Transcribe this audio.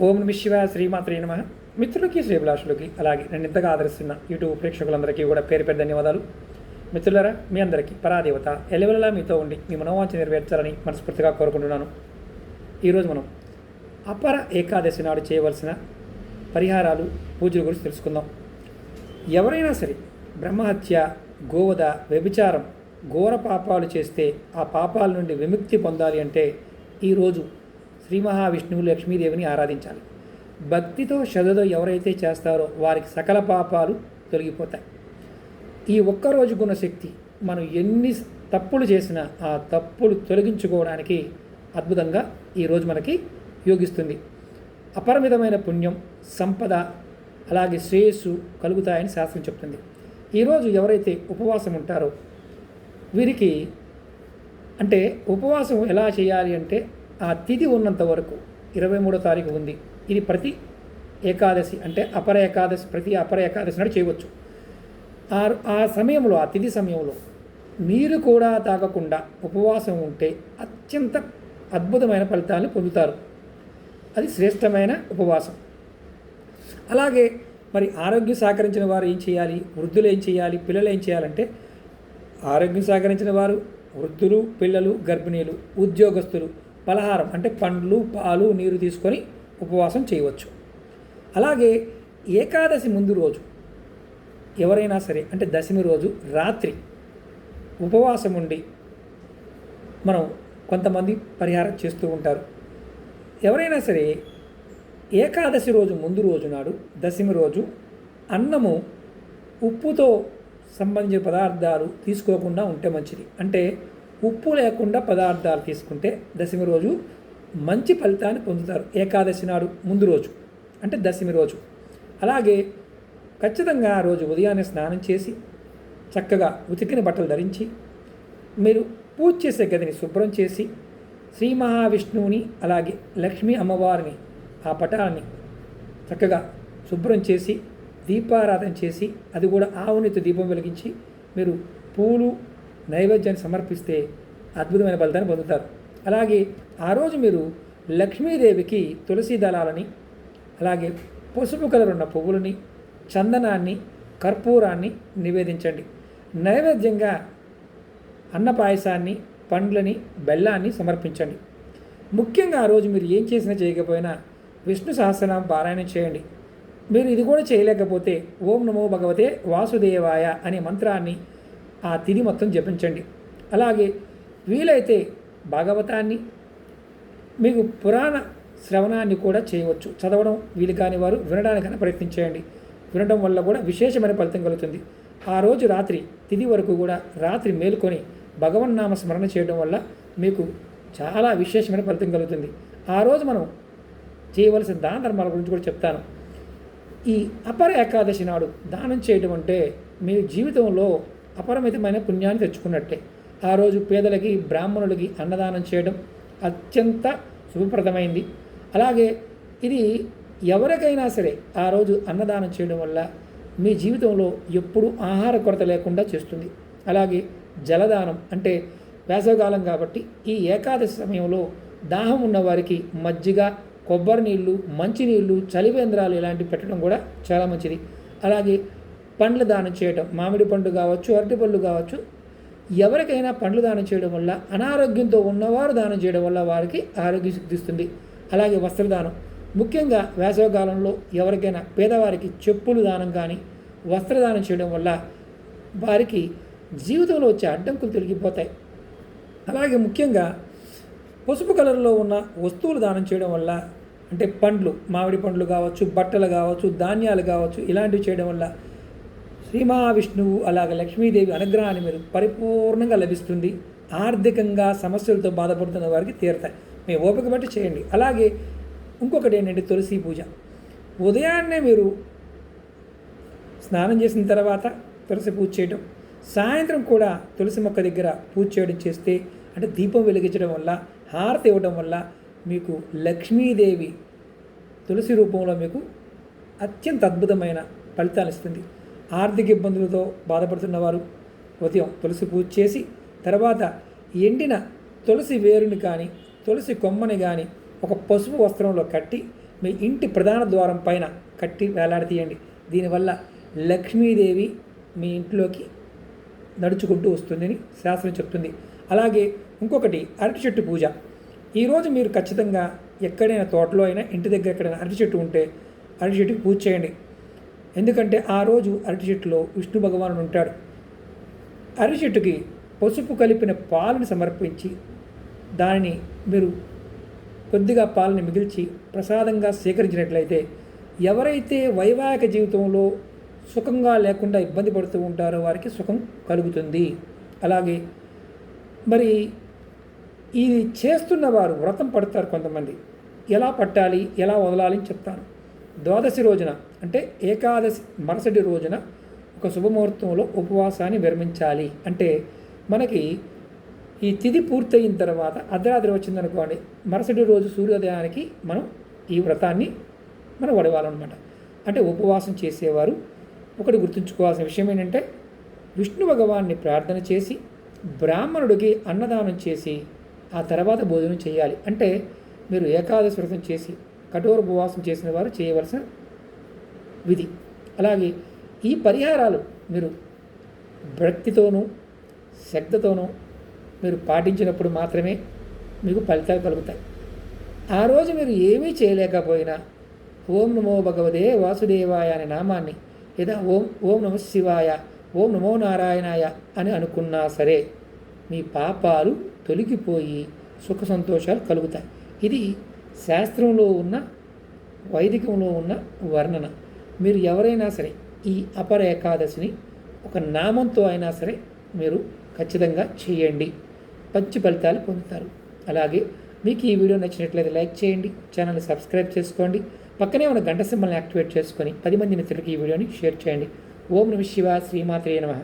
ఓం నమ శివ శ్రీమాత్రే నమ. మిత్రులకి శ్రీభిలాషులకి అలాగే నన్ను ఇంతగా ఆదరిస్తున్న యూట్యూబ్ ప్రేక్షకులందరికీ కూడా పేరు పేరు ధన్యవాదాలు. మిత్రులరా మీ అందరికీ పరాదేవత ఎలవెలలా మీతో ఉండి మీ మనోవాంఛ నెరవేర్చాలని మనస్ఫూర్తిగా కోరుకుంటున్నాను. ఈరోజు మనం అపర ఏకాదశి నాడు చేయవలసిన పరిహారాలు పూజల గురించి తెలుసుకుందాం. ఎవరైనా సరే బ్రహ్మహత్య గోవద వ్యభిచారం ఘోర పాపాలు చేస్తే ఆ పాపాల నుండి విముక్తి పొందాలి అంటే ఈరోజు శ్రీ మహావిష్ణువు లక్ష్మీదేవిని ఆరాధించాలి. భక్తితో శ్రద్ధతో ఎవరైతే చేస్తారో వారికి సకల పాపాలు తొలగిపోతాయి. ఈ ఒక్కరోజుకున్న శక్తి మనం ఎన్ని తప్పులు చేసినా ఆ తప్పులు తొలగించుకోవడానికి అద్భుతంగా ఈరోజు మనకి యోగిస్తుంది. అపరిమితమైన పుణ్యం సంపద అలాగే శ్రేయస్సు కలుగుతాయని శాస్త్రం చెప్తుంది. ఈరోజు ఎవరైతే ఉపవాసం ఉంటారో వీరికి అంటే ఉపవాసం ఎలా చేయాలి అంటే ఆ తిథి ఉన్నంత వరకు ఇరవై మూడో తారీఖు ఉంది. ఇది ప్రతి ఏకాదశి అంటే అపర ఏకాదశి ప్రతి అపర ఏకాదశి నాడు చేయవచ్చు. ఆ ఆ సమయంలో ఆ తిథి సమయంలో నీరు కూడా తాగకుండా ఉపవాసం ఉంటే అత్యంత అద్భుతమైన ఫలితాలను పొందుతారు. అది శ్రేష్టమైన ఉపవాసం. అలాగే మరి ఆరోగ్యం సహకరించిన వారు ఏం చేయాలి? వృద్ధులు ఏం చేయాలి? పిల్లలు ఏం చేయాలంటే ఆరోగ్యం సహకరించిన వారు వృద్ధులు పిల్లలు గర్భిణీలు ఉద్యోగస్తులు పలహారం అంటే పండ్లు పాలు నీరు తీసుకొని ఉపవాసం చేయవచ్చు. అలాగే ఏకాదశి ముందు రోజు ఎవరైనా సరే అంటే దశమి రోజు రాత్రి ఉపవాసం ఉండి మనం కొంతమంది పరిహారం చేస్తూ ఉంటారు. ఎవరైనా సరే ఏకాదశి రోజు ముందు రోజు నాడు దశమి రోజు అన్నము ఉప్పుతో సంబంధించిన పదార్థాలు తీసుకోకుండా ఉంటే మంచిది. అంటే ఉప్పు లేకుండా పదార్థాలు తీసుకుంటే దశమి రోజు మంచి ఫలితాన్ని పొందుతారు. ఏకాదశి నాడు ముందు రోజు అంటే దశమి రోజు. అలాగే ఖచ్చితంగా ఆ రోజు ఉదయాన్నే స్నానం చేసి చక్కగా ఉతికిన బట్టలు ధరించి మీరు పూజ చేసే గదిని శుభ్రం చేసి శ్రీ మహావిష్ణువుని అలాగే లక్ష్మీ అమ్మవారిని ఆ పటాన్ని చక్కగా శుభ్రం చేసి దీపారాధన చేసి అది కూడా ఆవునితో దీపం వెలిగించి మీరు పూలు నైవేద్యాన్ని సమర్పిస్తే అద్భుతమైన ఫలితాన్ని పొందుతారు. అలాగే ఆ రోజు మీరు లక్ష్మీదేవికి తులసి దళాలని అలాగే పసుపు కలర్ ఉన్న పువ్వులని చందనాన్ని కర్పూరాన్ని నివేదించండి. నైవేద్యంగా అన్నపాయసాన్ని పండ్లని బెల్లాన్ని సమర్పించండి. ముఖ్యంగా ఆ రోజు మీరు ఏం చేసినా చేయకపోయినా విష్ణు సహస్రనామ పారాయణం చేయండి. మీరు ఇది కూడా చేయలేకపోతే ఓం నమో భగవతే వాసుదేవాయ అనే మంత్రాన్ని ఆ తిది మొత్తం జపించండి. అలాగే వీలైతే భాగవతాన్ని మీకు పురాణ శ్రవణాన్ని కూడా చేయవచ్చు. చదవడం వీలు కాని వారు వినడానికైనా ప్రయత్నించేయండి వినడం వల్ల కూడా విశేషమైన ఫలితం కలుగుతుంది. ఆ రోజు రాత్రి తిది వరకు కూడా రాత్రి మేలుకొని భగవన్నామ స్మరణ చేయడం వల్ల మీకు చాలా విశేషమైన ఫలితం కలుగుతుంది. ఆ రోజు మనం చేయవలసిన దాన ధర్మాల గురించి కూడా చెప్తాను. ఈ అపర ఏకాదశి నాడు దానం చేయడం అంటే మీ జీవితంలో అపరిమితమైన పుణ్యాన్ని తెచ్చుకున్నట్టే. ఆ రోజు పేదలకి బ్రాహ్మణులకి అన్నదానం చేయడం అత్యంత శుభప్రదమైంది. అలాగే ఇది ఎవరికైనా సరే ఆ రోజు అన్నదానం చేయడం వల్ల మీ జీవితంలో ఎప్పుడూ ఆహార కొరత లేకుండా చేస్తుంది. అలాగే జలదానం అంటే వేసవకాలం కాబట్టి ఈ ఏకాదశి సమయంలో దాహం ఉన్న వారికి మజ్జిగ కొబ్బరి నీళ్ళు మంచినీళ్ళు చలివేంద్రాలు ఇలాంటివి పెట్టడం కూడా చాలా మంచిది. అలాగే పండ్ల దానం చేయటం మామిడి పండు కావచ్చు అరటి పళ్ళు కావచ్చు ఎవరికైనా పండ్లు దానం చేయడం వల్ల అనారోగ్యంతో ఉన్నవారు దానం చేయడం వల్ల వారికి ఆరోగ్యం సిద్ధిస్తుంది. అలాగే వస్త్రదానం. ముఖ్యంగా వేసవకాలంలో ఎవరికైనా పేదవారికి చెప్పులు దానం కానీ వస్త్రదానం చేయడం వల్ల వారికి జీవితంలో వచ్చే అడ్డంకులు తొలగిపోతాయి. అలాగే ముఖ్యంగా పసుపు కలర్లో ఉన్న వస్తువులు దానం చేయడం వల్ల అంటే పండ్లు మామిడి పండ్లు కావచ్చు బట్టలు కావచ్చు ధాన్యాలు కావచ్చు ఇలాంటివి చేయడం వల్ల శ్రీ మహావిష్ణువు అలాగే లక్ష్మీదేవి అనుగ్రహాన్ని మీరు పరిపూర్ణంగా లభిస్తుంది. ఆర్థికంగా సమస్యలతో బాధపడుతున్న వారికి తీరతాయి. మీ ఓపిక బట్టి చేయండి. అలాగే ఇంకొకటి ఏంటంటే తులసి పూజ. ఉదయాన్నే మీరు స్నానం చేసిన తర్వాత తులసి పూజ చేయడం సాయంత్రం కూడా తులసి మొక్క దగ్గర పూజ చేయడం చేస్తే అంటే దీపం వెలిగించడం వల్ల హారతి ఇవ్వడం వల్ల మీకు లక్ష్మీదేవి తులసి రూపంలో మీకు అత్యంత అద్భుతమైన ఫలితాలు ఇస్తుంది. ఆర్థిక ఇబ్బందులతో బాధపడుతున్న వారు ఉదయం తులసి పూజ చేసి తర్వాత ఎండిన తులసి వేరుని కానీ తులసి కొమ్మని కానీ ఒక పసుపు వస్త్రంలో కట్టి మీ ఇంటి ప్రధాన ద్వారం పైన కట్టి వేలాడతీయండి. దీనివల్ల లక్ష్మీదేవి మీ ఇంట్లోకి నడుచుకుంటూ వస్తుందని శాస్త్రం చెప్తుంది. అలాగే ఇంకొకటి అరటి చెట్టు పూజ. ఈరోజు మీరు ఖచ్చితంగా ఎక్కడైనా తోటలో అయినా ఇంటి దగ్గర ఎక్కడైనా అరటి చెట్టు ఉంటే అరటి చెట్టుకి పూజ చేయండి. ఎందుకంటే ఆ రోజు అరటి చెట్టులో విష్ణు భగవానుడు ఉంటాడు. అరటి చెట్టుకి పసుపు కలిపిన పాలను సమర్పించి దానిని మీరు కొద్దిగా పాలని మిగిల్చి ప్రసాదంగా స్వీకరించినట్లయితే ఎవరైతే వైవాహిక జీవితంలో సుఖంగా లేకుండా ఇబ్బంది పడుతూ ఉంటారో వారికి సుఖం కలుగుతుంది. అలాగే మరి ఇది చేస్తున్న వారు వ్రతం పడతారు కొంతమంది. ఎలా పట్టాలి ఎలా వదలాలి అని చెప్తాను. ద్వాదశి రోజున అంటే ఏకాదశి మరుసటి రోజున ఒక శుభముహూర్తంలో ఉపవాసాన్ని విరమించాలి. అంటే మనకి ఈ తిథి పూర్తయిన తర్వాత అర్ధరాత్రి వచ్చిందనుకోండి మరుసటి రోజు సూర్యోదయానికి మనం ఈ వ్రతాన్ని మనం వడవాలన్నమాట. అంటే ఉపవాసం చేసేవారు. ఒకటి గుర్తుంచుకోవాల్సిన విషయం ఏంటంటే విష్ణు భగవాన్ని ప్రార్థన చేసి బ్రాహ్మణుడికి అన్నదానం చేసి ఆ తర్వాత భోజనం చేయాలి. అంటే మీరు ఏకాదశి వ్రతం చేసి కఠోర ఉపవాసం చేసిన వారు చేయవలసిన విధి. అలాగే ఈ పరిహారాలు మీరు భక్తితోనూ శ్రద్ధతోనూ మీరు పాటించినప్పుడు మాత్రమే మీకు ఫలితాలు కలుగుతాయి. ఆ రోజు మీరు ఏమీ చేయలేకపోయినా ఓం నమో భగవదే వాసుదేవాయ అనే నామాన్ని లేదా ఓం ఓం నమ శివాయ ఓం నమో నారాయణాయ అని అనుకున్నా సరే మీ పాపాలు తొలగిపోయి సుఖ సంతోషాలు కలుగుతాయి. ఇది శాస్త్రంలో ఉన్న వైదికంలో ఉన్న వర్ణన. మీరు ఎవరైనా సరే ఈ అపర ఏకాదశిని ఒక నామంతో అయినా సరే మీరు ఖచ్చితంగా చేయండి. మంచి ఫలితాలు పొందుతారు. అలాగే మీకు ఈ వీడియో నచ్చినట్లయితే లైక్ చేయండి ఛానల్ని సబ్స్క్రైబ్ చేసుకోండి పక్కనే ఉన్న గంట సింబల్ని యాక్టివేట్ చేసుకొని పది మంది మిత్రులకి ఈ వీడియోని షేర్ చేయండి. ఓం నమ శివ శ్రీమాత్రే నమ.